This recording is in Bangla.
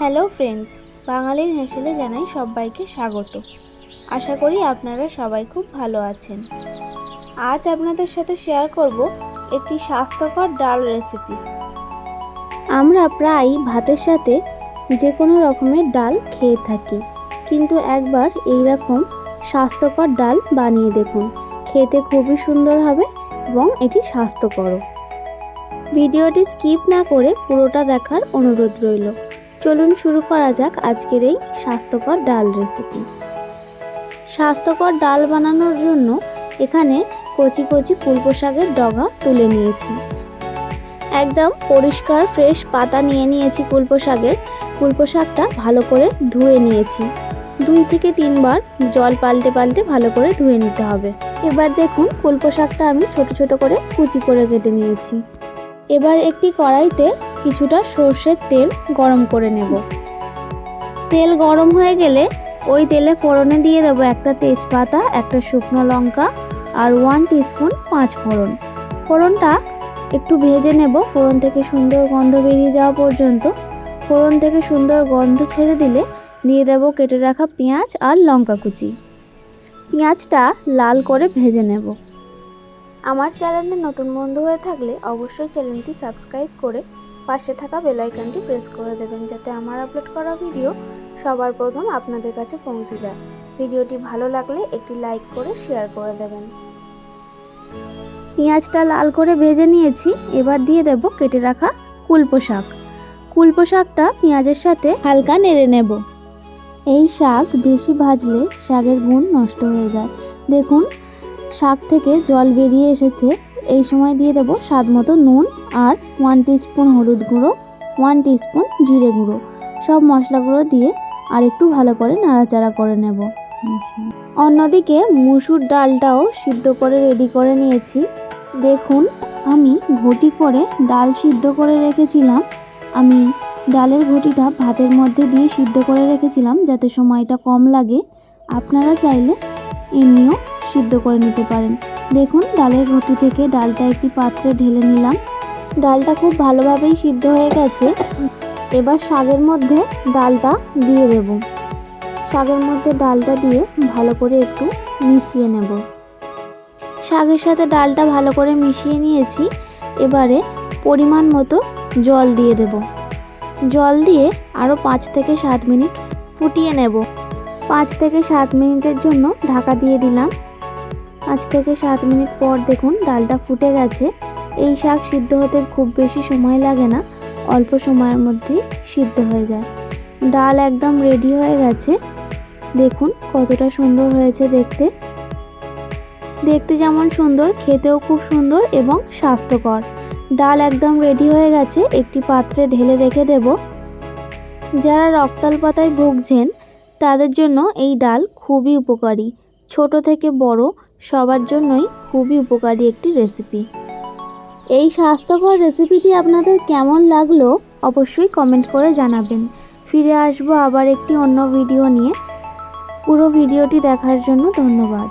হ্যালো ফ্রেন্ডস বাঙালির হেসেলে জানাই সবাইকে স্বাগত। আশা করি আপনারা সবাই খুব ভালো আছেন। আজ আপনাদের সাথে শেয়ার করব একটি স্বাস্থ্যকর ডাল রেসিপি আমরা প্রায় ভাতের সাথে যে কোনো রকমের ডাল খেয়ে থাকি। কিন্তু একবার এই রকম স্বাস্থ্যকর ডাল বানিয়ে দেখুন। খেতে খুবই সুন্দর হবে এবং এটি স্বাস্থ্যকরও। ভিডিওটি স্কিপ না করে পুরোটা দেখার অনুরোধ রইল। চলুন শুরু করা যাক আজকের এই স্বাস্থ্যকর ডাল রেসিপি স্বাস্থ্যকর ডাল বানানোর জন্য এখানে কচি কচি কুলপো শাকের ডগা তুলে নিয়েছি। একদম পরিষ্কার ফ্রেশ পাতা নিয়ে নিয়েছি কুলপো শাকের কুলপো শাকটা ভালো করে ধুয়ে নিয়েছি। দুই থেকে তিনবার জল পাল্টে পাল্টে ভালো করে ধুয়ে নিতে হবে। এবার দেখুন কুলপো শাকটা আমি ছোট ছোট করে কুচি করে কেটে নিয়েছি। এবার একটি কড়াইতে কিছুটা সর্ষের তেল গরম করে নেব। তেল গরম হয়ে গেলে ওই তেলে ফোড়নে দিয়ে দেবো একটা তেজপাতা, একটা শুকনো লঙ্কা আর ওয়ান টিস্পুন পাঁচ ফোড়ন। ফোড়নটা একটু ভেজে নেব, ফোড়ন থেকে সুন্দর গন্ধ বেরিয়ে যাওয়া পর্যন্ত। ফোড়ন থেকে সুন্দর গন্ধ ছেড়ে দিলে দিয়ে দেব কেটে রাখা পেঁয়াজ আর লঙ্কা কুচি। পেঁয়াজটা লাল করে ভেজে নেব। আমার চ্যানেলে নতুন বন্ধু হয়ে থাকলে অবশ্যই চ্যানেলটি সাবস্ক্রাইব করে পাশে থাকা বেল আইকনটি প্রেস করে দেবেন যাতে আমার আপলোড করা ভিডিও সবার প্রথম আপনাদের কাছে পৌঁছে যায়। ভিডিওটি ভালো লাগলে একটি লাইক করে শেয়ার করে দেবেন। পেঁয়াজটা লাল করে ভেজে নিয়েছি, এবার দিয়ে দেব কেটে রাখা কুলপো শাক। কুলপো শাকটা পেঁয়াজের সাথে হালকা নেড়ে নেব। এই শাক বেশি ভাজলে শাকের গুণ নষ্ট হয়ে যায়। দেখুন, শাক থেকে জল বেরিয়ে এসেছে। এই সময় দিয়ে দেবো স্বাদ মতো নুন আর ওয়ান স্পুন হলুদ গুঁড়ো ওয়ান স্পুন জিরে গুঁড়ো। সব মশলাগুলো দিয়ে আর একটু ভালো করে নাড়াচাড়া করে নেব। অন্যদিকে মুসুর ডালটাও সিদ্ধ করে রেডি করে নিয়েছি। দেখুন, আমি ঘটি করে ডাল সিদ্ধ করে রেখেছিলাম। আমি ডালের ঘটিটা ভাতের মধ্যে দিয়ে সিদ্ধ করে রেখেছিলাম যাতে সময়টা কম লাগে। আপনারা চাইলে এমনিও সিদ্ধ করে নিতে পারেন। দেখুন, ডালের ঘটি থেকে ডালটা একটি পাত্রে ঢেলে নিলাম। ডালটা খুব ভালোভাবেই সিদ্ধ হয়ে গেছে। এবার শাকের মধ্যে ডালটা দিয়ে দেব। শাকের মধ্যে ডালটা দিয়ে ভালো করে একটু মিশিয়ে নেব। শাকের সাথে ডালটা ভালো করে মিশিয়ে নিয়েছি। এবারে পরিমাণ মতো জল দিয়ে দেব। জল দিয়ে আরও পাঁচ থেকে সাত মিনিট ফুটিয়ে নেব। পাঁচ থেকে সাত মিনিটের জন্য ঢাকা দিয়ে দিলাম। পাঁচ থেকে সাত মিনিট পর দেখুন ডালটা ফুটে গেছে। এই শাক সিদ্ধ হতে খুব বেশি সময় লাগে না, অল্প সময়ের মধ্যেই সিদ্ধ হয়ে যায়। ডাল একদম রেডি হয়ে গেছে। দেখুন কতটা সুন্দর হয়েছে দেখতে। দেখতে যেমন সুন্দর, খেতেও খুব সুন্দর এবং স্বাস্থ্যকর। ডাল একদম রেডি হয়ে গেছে, একটি পাত্রে ঢেলে রেখে দেব। যারা রক্তাল্পতায় ভুগছেন, তাদের জন্য এই ডাল খুবই উপকারী। ছোট থেকে বড় সবার জন্যই খুবই উপকারী একটি রেসিপি এই স্বাস্থ্যকর রেসিপিটি আপনাদের কেমন লাগল অবশ্যই কমেন্ট করে জানাবেন। ফিরে আসব আবার একটি অন্য ভিডিও নিয়ে। পুরো ভিডিওটি দেখার জন্য ধন্যবাদ।